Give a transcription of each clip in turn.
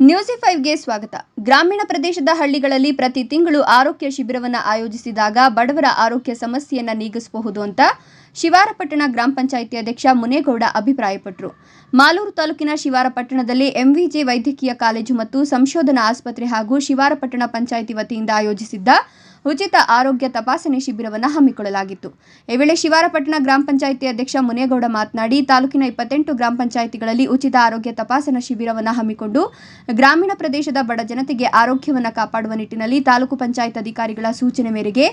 ನ್ಯೂಸಿ ಫೈವ್ಗೆ ಸ್ವಾಗತ. ಗ್ರಾಮೀಣ ಪ್ರದೇಶದ ಹಳ್ಳಿಗಳಲ್ಲಿ ಪ್ರತಿ ತಿಂಗಳು ಆರೋಗ್ಯ ಶಿಬಿರವನ್ನು ಆಯೋಜಿಸಿದಾಗ ಬಡವರ ಆರೋಗ್ಯ ಸಮಸ್ಯೆಯನ್ನು ನೀಗಿಸಬಹುದು ಅಂತ ಶಿವಾರಪಟ್ಟಣ ಗ್ರಾಮ ಪಂಚಾಯಿತಿ ಅಧ್ಯಕ್ಷ ಮುನೇಗೌಡ ಅಭಿಪ್ರಾಯಪಟ್ಟರು ಮಾಲೂರು ತಾಲೂಕಿನ ಶಿವಾರಪಟ್ಟಣದಲ್ಲಿ ಎಂವಿಜೆ ವೈದ್ಯಕೀಯ ಕಾಲೇಜು ಮತ್ತು ಸಂಶೋಧನಾ ಆಸ್ಪತ್ರೆ ಹಾಗೂ ಶಿವಾರಪಟ್ಟಣ ಪಂಚಾಯಿತಿ ವತಿಯಿಂದ ಆಯೋಜಿಸಿದ್ದ ಉಚಿತ ಆರೋಗ್ಯ ತಪಾಸಣೆ ಶಿಬಿರವನ್ನು ಹಮ್ಮಿಕೊಳ್ಳಲಾಗಿತ್ತು. ಈ ವೇಳೆ ಶಿವಾರಪಟ್ಟಣ ಗ್ರಾಮ ಪಂಚಾಯಿತಿ ಅಧ್ಯಕ್ಷ ಮುನೇಗೌಡ ಮಾತನಾಡಿ, ತಾಲೂಕಿನ ಇಪ್ಪತ್ತೆಂಟು ಗ್ರಾಮ ಪಂಚಾಯಿತಿಗಳಲ್ಲಿ ಉಚಿತ ಆರೋಗ್ಯ ತಪಾಸಣಾ ಶಿಬಿರವನ್ನು ಹಮ್ಮಿಕೊಂಡು ಗ್ರಾಮೀಣ ಪ್ರದೇಶದ ಬಡ ಜನತೆಗೆ ಆರೋಗ್ಯವನ್ನು ಕಾಪಾಡುವ ನಿಟ್ಟಿನಲ್ಲಿ ತಾಲೂಕು ಪಂಚಾಯತ್ ಅಧಿಕಾರಿಗಳ ಸೂಚನೆ ಮೇರೆಗೆ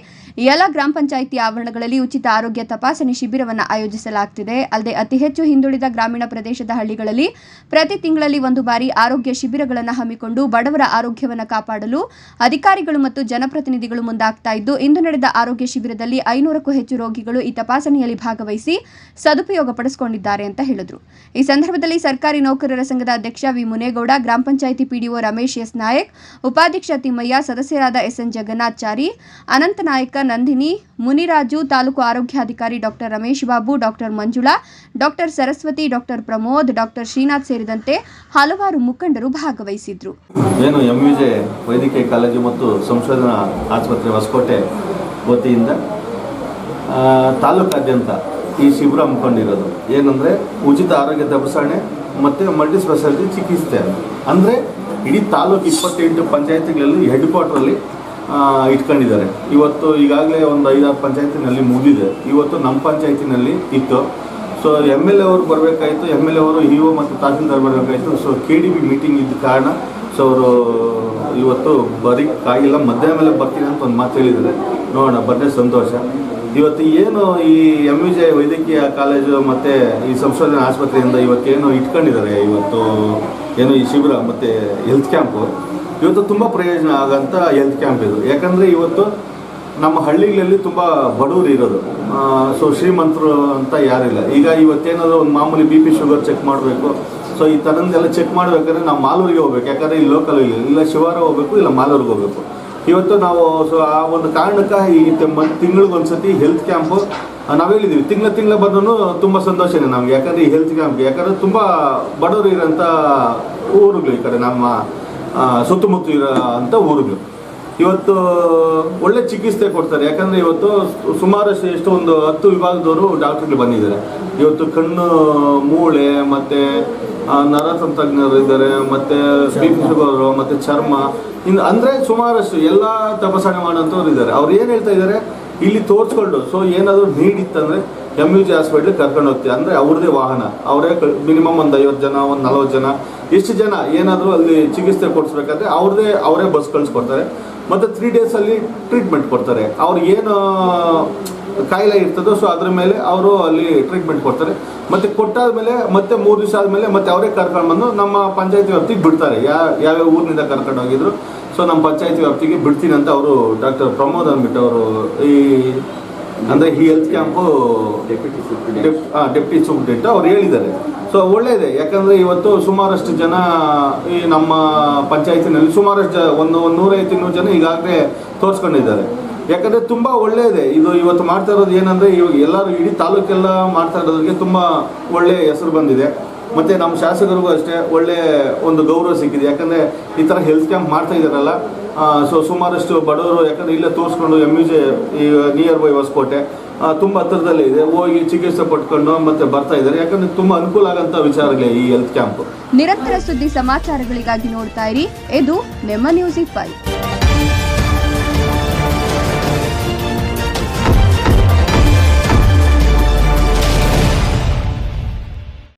ಎಲ್ಲ ಗ್ರಾಮ ಪಂಚಾಯಿತಿ ಆವರಣಗಳಲ್ಲಿ ಉಚಿತ ಆರೋಗ್ಯ ತಪಾಸಣೆ ಶಿಬಿರವನ್ನು ಆಯೋಜಿಸಲಾಗುತ್ತಿದೆ ಅಲ್ಲದೆ ಅತಿ ಹೆಚ್ಚು ಹಿಂದುಳಿದ ಗ್ರಾಮೀಣ ಪ್ರದೇಶದ ಹಳ್ಳಿಗಳಲ್ಲಿ ಪ್ರತಿ ತಿಂಗಳಲ್ಲಿ ಒಂದು ಬಾರಿ ಆರೋಗ್ಯ ಶಿಬಿರಗಳನ್ನು ಹಮ್ಮಿಕೊಂಡು ಬಡವರ ಆರೋಗ್ಯವನ್ನು ಕಾಪಾಡಲು ಅಧಿಕಾರಿಗಳು ಮತ್ತು ಜನಪ್ರತಿನಿಧಿಗಳು ಮುಂದಾಗ್ತಾ ಇದ್ದು, ಇಂದು ನಡೆದ ಆರೋಗ್ಯ ಶಿಬಿರದಲ್ಲಿ ಐನೂರಕ್ಕೂ ಹೆಚ್ಚು ರೋಗಿಗಳು ಈ ತಪಾಸಣೆಯಲ್ಲಿ ಭಾಗವಹಿಸಿ ಸದುಪಯೋಗ ಪಡಿಸಿಕೊಂಡಿದ್ದಾರೆ ಅಂತ ಹೇಳಿದರು. ಈ ಸಂದರ್ಭದಲ್ಲಿ ಸರ್ಕಾರಿ ನೌಕರರ ಸಂಘದ ಅಧ್ಯಕ್ಷ ವಿ. ಮುನೇಗೌಡ, ಗ್ರಾಮ ಪಂಚಾಯಿತಿ ಪಿಡಿಒ ರಮೇಶ್ ಎಸ್. ನಾಯಕ್, ಉಪಾಧ್ಯಕ್ಷ ತಿಮ್ಮಯ್ಯ, ಸದಸ್ಯರಾದ ಎಸ್ಎನ್ ಅನಂತ ನಾಯಕ ನಂದಿನಿ, ಮುನಿರಾಜು, ತಾಲೂಕು ಆರೋಗ್ಯಾಧಿಕಾರಿ doctor Ramesh Babu doctor Manjula doctor Saraswathi doctor Pramod doctor Srinath ಸೇರಿದಂತೆ ಹಲವಾರು ಮುಖಂಡರು ಭಾಗವಹಿಸಿದ್ರು. ಏನು ಎಂ ವಿಜೆ ವೈದ್ಯಕೀಯ ಕಾಲೇಜು ಮತ್ತು ಸಂಶೋಧನಾ ಆಸ್ಪತ್ರೆ ಹೊಸಕೋಟೆ ವತಿಯಿಂದ ತಾಲೂಕಾದ್ಯಂತ ಈ ಶಿಬಿರ ಹಮ್ಮಿಕೊಂಡಿರೋದು. ಏನಂದರೆ ಉಚಿತ ಆರೋಗ್ಯ ತಪಾಸಣೆ ಮತ್ತು ಮಲ್ಟಿ ಸ್ಪೆಷಾಲಿಟಿ ಚಿಕಿತ್ಸೆ ಅಂದರೆ ಇಡೀ ತಾಲೂಕು ಇಪ್ಪತ್ತೆಂಟು ಪಂಚಾಯತಿಗಳಲ್ಲಿ ಹೆಡ್ ಕ್ವಾರ್ಟ್ರಲ್ಲಿ ಇಟ್ಕೊಂಡಿದ್ದಾರೆ. ಇವತ್ತು ಈಗಾಗಲೇ ಒಂದು ಐದಾರು ಪಂಚಾಯತಿನಲ್ಲಿ ಮುಗಿದಿದೆ. ಇವತ್ತು ನಮ್ಮ ಪಂಚಾಯತಿನಲ್ಲಿ ಇತ್ತು. ಸೊ ಎಂ ಎಲ್ ಎ ಅವರು ಬರಬೇಕಾಯಿತು ಎಂ ಎಲ್ ಎ ಅವರು ಇ ಒ ಮತ್ತು tahsildar ಬರಬೇಕಾಯಿತು. So K D B meeting ಇದ್ದ ಕಾರಣ ಸೊ ಅವರು ಇವತ್ತು ಬರೀ ಕಾಯಿಲ್ಲ ಮಧ್ಯಾಹ್ನ ಮೇಲೆ ಬರ್ತೀನಿ ಅಂತ ಒಂದು ಮಾತು ಹೇಳಿದ್ದಾರೆ. ನೋಡೋಣ, ಬಂದರೆ ಸಂತೋಷ. ಇವತ್ತು ಏನು ಈ ಎಂ ಯು ಜೆ ವೈದ್ಯಕೀಯ ಕಾಲೇಜು ಮತ್ತು ಈ ಸಂಶೋಧನಾ ಆಸ್ಪತ್ರೆಯಿಂದ ಇವತ್ತೇನು ಇಟ್ಕೊಂಡಿದ್ದಾರೆ? ಇವತ್ತು ಏನು ಈ ಶಿಬಿರ ಮತ್ತು ಹೆಲ್ತ್ ಕ್ಯಾಂಪು ಇವತ್ತು ತುಂಬ ಪ್ರಯೋಜನ ಆಗೋಂಥ ಹೆಲ್ತ್ ಕ್ಯಾಂಪ್ ಇದು. ಯಾಕಂದರೆ ಇವತ್ತು ನಮ್ಮ ಹಳ್ಳಿಗಳಲ್ಲಿ ತುಂಬ ಬಡವರು ಇರೋದು. ಸೊ ಶ್ರೀಮಂತರು ಅಂತ ಯಾರಿಲ್ಲ. ಈಗ ಇವತ್ತೇನಾದರೂ ಒಂದು ಮಾಮೂಲಿ ಬಿ ಪಿ ಶುಗರ್ ಚೆಕ್ ಮಾಡಬೇಕು. ಸೊ ಈ ಥರದ್ದೆಲ್ಲ ಚೆಕ್ ಮಾಡಬೇಕಾದ್ರೆ ನಾವು ಮಾಲೂರಿಗೆ ಹೋಗ್ಬೇಕು. ಯಾಕಂದರೆ ಇಲ್ಲಿ ಲೋಕಲ್ ಇಲ್ಲ. ಇಲ್ಲ ಶಿವಾರ ಹೋಗ್ಬೇಕು, ಇಲ್ಲ ಮಾಲೂರಿಗೆ ಹೋಗ್ಬೇಕು. ಇವತ್ತು ನಾವು ಸೊ ಆ ಒಂದು ಕಾರಣಕ್ಕೆ ಈ ತಿಂಗಳಿಗೊಂದ್ಸತಿ ಹೆಲ್ತ್ ಕ್ಯಾಂಪು ನಾವು ಹೇಳಿದ್ದೀವಿ ತಿಂಗಳ ತಿಂಗಳ ಬಂದ್ರೂ ತುಂಬ ಸಂತೋಷನೇ ನಮಗೆ. ಯಾಕಂದರೆ ಈ ಹೆಲ್ತ್ ಕ್ಯಾಂಪ್ ಯಾಕಂದರೆ ತುಂಬ ಬಡವರು ಇರೋಂಥ ಊರುಗಳು ಈ ಕಡೆ ನಮ್ಮ ಸುತ್ತಮುತ್ತ ಇರೋ ಅಂಥ ಊರುಗಳು. ಇವತ್ತು ಒಳ್ಳೆ ಚಿಕಿತ್ಸೆ ಕೊಡ್ತಾರೆ. ಯಾಕಂದರೆ ಇವತ್ತು ಸುಮಾರಷ್ಟು ಎಷ್ಟು ಒಂದು ಹತ್ತು ವಿಭಾಗದವರು ಡಾಕ್ಟರ್ಗಳು ಬಂದಿದ್ದಾರೆ. ಇವತ್ತು ಕಣ್ಣು, ಮೂಳೆ, ಮತ್ತು ನರತಂತ್ರಜ್ಞರು ಇದ್ದಾರೆ, ಮತ್ತು ಬಿ ಮತ್ತೆ ಚರ್ಮ. ಇನ್ನು ಅಂದರೆ ಸುಮಾರಷ್ಟು ಎಲ್ಲ ತಪಾಸಣೆ ಮಾಡೋಂಥವ್ರು ಇದ್ದಾರೆ. ಅವ್ರು ಏನು ಹೇಳ್ತಾ ಇದ್ದಾರೆ? ಇಲ್ಲಿ ತೋರಿಸ್ಕೊಂಡು. ಸೊ ಏನಾದರೂ ನೀಡ್ ಇತ್ತಂದರೆ ಎಂ ಯು ಜಿ ಹಾಸ್ಪಿಟ್ಲಿಗೆ ಕರ್ಕೊಂಡು ಹೋಗ್ತೀವಿ. ಅಂದರೆ ಅವ್ರದ್ದೇ ವಾಹನ. ಅವರೇ ಮಿನಿಮಮ್ ಒಂದು ಐವತ್ತು ಜನ, ಒಂದು ನಲ್ವತ್ತು ಜನ. ಎಷ್ಟು ಜನ ಏನಾದರೂ ಅಲ್ಲಿ ಚಿಕಿತ್ಸೆ ಕೊಡಿಸ್ಬೇಕಾದ್ರೆ ಅವ್ರದ್ದೇ, ಅವರೇ ಬಸ್ ಕಳಿಸ್ಕೊಡ್ತಾರೆ. ಮತ್ತು ತ್ರೀ ಡೇಸಲ್ಲಿ ಟ್ರೀಟ್ಮೆಂಟ್ ಕೊಡ್ತಾರೆ. ಅವ್ರು ಏನು ಕಾಯಿಲೆ ಇರ್ತದೋ ಸೊ ಅದ್ರ ಮೇಲೆ ಅವರು ಅಲ್ಲಿ ಟ್ರೀಟ್ಮೆಂಟ್ ಕೊಡ್ತಾರೆ. ಮತ್ತು ಕೊಟ್ಟಾದ್ಮೇಲೆ ಮತ್ತೆ ಮೂರು ದಿವಸ ಆದಮೇಲೆ ಮತ್ತೆ ಅವರೇ ಕರ್ಕೊಂಡು ಬಂದು ನಮ್ಮ ಪಂಚಾಯತಿ ವ್ಯಾಪ್ತಿಗೆ ಬಿಡ್ತಾರೆ. ಯಾ ಯಾವ್ಯಾವ ಊರಿನಿಂದ ಕರ್ಕೊಂಡು ಹೋಗಿದ್ರು ಸೊ ನಮ್ಮ ಪಂಚಾಯತಿ ವ್ಯಾಪ್ತಿಗೆ ಬಿಡ್ತೀನಿ ಅಂತ ಅವರು ಡಾಕ್ಟರ್ ಪ್ರಮೋದ್ ಅಂದ್ಬಿಟ್ಟು ಅವರು ಈ ಅಂದರೆ ಈ ಹೆಲ್ತ್ ಕ್ಯಾಂಪು ಡೆಪ್ಟಿ ಸೂಪ್ರಿಡೆಂಟ್ ಅವ್ರು ಹೇಳಿದ್ದಾರೆ. ಸೊ ಒಳ್ಳೆಯದೇ ಯಾಕಂದರೆ ಇವತ್ತು ಸುಮಾರಷ್ಟು ಜನ ಈ ನಮ್ಮ ಪಂಚಾಯತಿನಲ್ಲಿ ಸುಮಾರಷ್ಟು ಜ, ಒಂದು ಒಂದು ಇನ್ನೂರು ಜನ ಈಗಾಗಲೇ ತೋರಿಸ್ಕೊಂಡಿದ್ದಾರೆ. ಯಾಕಂದರೆ ತುಂಬ ಒಳ್ಳೆಯದೇ ಇದು ಇವತ್ತು ಮಾಡ್ತಾ ಇರೋದು ಏನಂದರೆ ಇವಾಗ ಎಲ್ಲರೂ ಇಡೀ ತಾಲೂಕೆಲ್ಲ ಮಾಡ್ತಾ ಇರೋದಕ್ಕೆ ತುಂಬ ಒಳ್ಳೆಯ ಹೆಸರು ಬಂದಿದೆ. ಮತ್ತು ನಮ್ಮ ಶಾಸಕರಿಗೂ ಅಷ್ಟೇ ಒಳ್ಳೆ ಒಂದು ಗೌರವ ಸಿಕ್ಕಿದೆ. ಯಾಕಂದರೆ ಈ ಥರ ಹೆಲ್ತ್ ಕ್ಯಾಂಪ್ ಮಾಡ್ತಾ ಇದ್ದಾರಲ್ಲ ಸೊ ಸುಮಾರಷ್ಟು ಬಡವರು ಯಾಕಂದರೆ ಇಲ್ಲೇ ತೋರಿಸ್ಕೊಂಡು ಎಂ ಯು ಜೆ ಈ ನಿಯರ್ ಬೈ ಹೊಸಕೋಟೆ ತುಂಬ ಹತ್ತಿರದಲ್ಲೇ ಇದೆ. ಹೋಗಿ ಚಿಕಿತ್ಸೆ ಪಟ್ಕೊಂಡು ಮತ್ತೆ ಬರ್ತಾ ಇದ್ದಾರೆ. ಯಾಕಂದ್ರೆ ತುಂಬ ಅನುಕೂಲ ಆಗಂತ ವಿಚಾರಗಳೇ ಈ ಹೆಲ್ತ್ ಕ್ಯಾಂಪ್ ನಿರಂತರ ಸುದ್ದಿ ಸಮಾಚಾರಗಳಿಗಾಗಿ ನೋಡ್ತಾ ಇರಿ. ಇದು ನೆಮ್ಮ ನ್ಯೂಸ್ ಫೈವ್